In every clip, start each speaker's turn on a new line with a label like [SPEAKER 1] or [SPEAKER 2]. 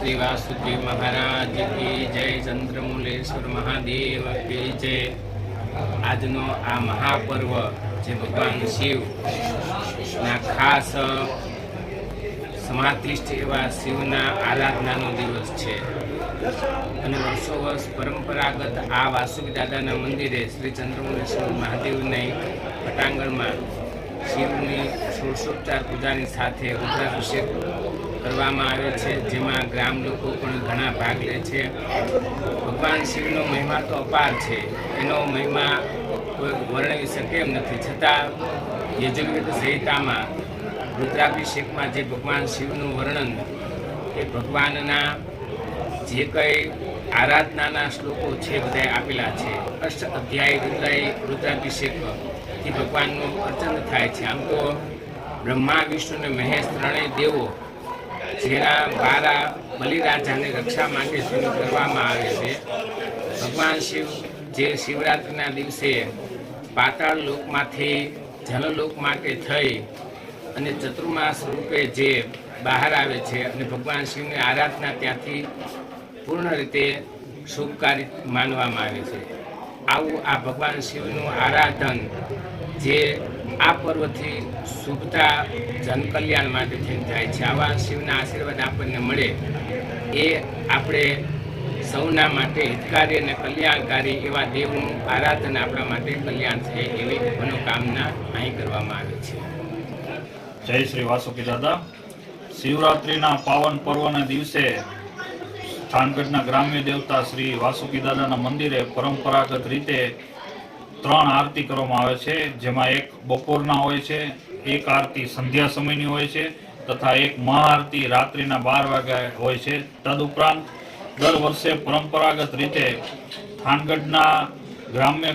[SPEAKER 1] શ્રી વાસુદેવ મહારાજ કી જય ચંદ્રમુલેશ્વર મહાદેવ કી જય. આજનો આ મહાપર્વ જે ભગવાન શિવ ના ખાસ સમાધિષ્ઠ એવા શિવના આરાધનાનો દિવસ છે. અને વર્ષો વર્ષ પરંપરાગત આ વાસુકી દાદાના મંદિરે શ્રી ચંદ્રમુલેશ્વર મહાદેવની પટાંગણમાં શિવની ષોડશોપચાર પૂજાની સાથે રુદ્રાભિષેક કરવામાં આવે છે, જેમાં ગ્રામ લોકો પણ ઘણા ભાગ લે છે. ભગવાન શિવનો મહિમા તો અપાર છે. એનો મહિમા કોઈ વર્ણવી શકે એમ નથી. છતાં યજુર્વેદ સંહિતામાં રુદ્રાભિષેકમાં જે ભગવાન શિવનું વર્ણન, એ ભગવાનના જે કંઈ આરાધનાના શ્લોકો છે બધા આપેલા છે. અષ્ટ અધ્યાય રુદ્રાય, રુદ્રાભિષેકથી ભગવાનનું અર્ચન થાય છે. આમ તો બ્રહ્મા, વિષ્ણુ અને મહેશ ત્રણેય દેવો જેના દ્વારા બલિરાજાની રક્ષા માટે શરૂ કરવામાં આવે છે. ભગવાન શિવ જે શિવરાત્રિના દિવસે પાતાળ લોકમાંથી જનલોક માટે થઈ અને ચતુર્માસ રૂપે જે બહાર આવે છે અને ભગવાન શિવની આરાધના ત્યાંથી પૂર્ણ રીતે શુભકારી માનવામાં આવે છે. આવું આ ભગવાન શિવનું આરાધન જે આ પર્વથી શુભતા જનકલ્યાણ માટે થઈને થાય છે. આવા શિવના આશીર્વાદ આપણને મળે એ આપણે સૌના માટે હિતકારી અને કલ્યાણકારી એવા દેવનું આરાધન આપણા માટે કલ્યાણ થાય એવી મનોકામના અહીં કરવામાં આવે છે.
[SPEAKER 2] જય શ્રી વાસુકી દાદા. શિવરાત્રિના પાવન પર્વના દિવસે થાનગઢના ગ્રામ્ય દેવતા શ્રી વાસુકી દાદાના મંદિરે પરંપરાગત રીતે ત્રણ આરતી કરવામાં આવે છે, જેમાં એક બપોરના હોય છે, એક આરતી સંધ્યા સમયની હોય છે, તથા એક મહાઆરતી રાત્રિના બાર વાગ્યા હોય છે. તદુપરાંત દર વર્ષે પરંપરાગત રીતે થાનગઢના ગ્રામ્ય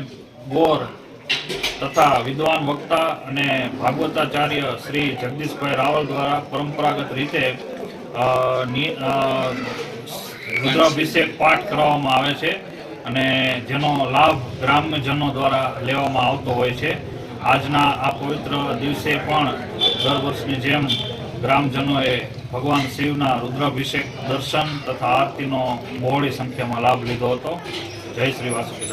[SPEAKER 2] ગોર તથા વિદ્વાન વક્તા અને ભાગવતાચાર્ય શ્રી જગદીશભાઈ રાવલ દ્વારા પરંપરાગત રીતે રુદ્રાભિષેક પાઠ કરવામાં આવે છે. અને જેનો લાભ ગ્રામ્યજનો દ્વારા લેવામાં આવતો હોય છે. આજના આ પવિત્ર દિવસે પણ દર વર્ષની જેમ ગ્રામજનોએ ભગવાન શિવના રુદ્રાભિષેક દર્શન તથા આરતીનો બહોળી સંખ્યામાં લાભ લીધો હતો. જય શ્રી વાસુકી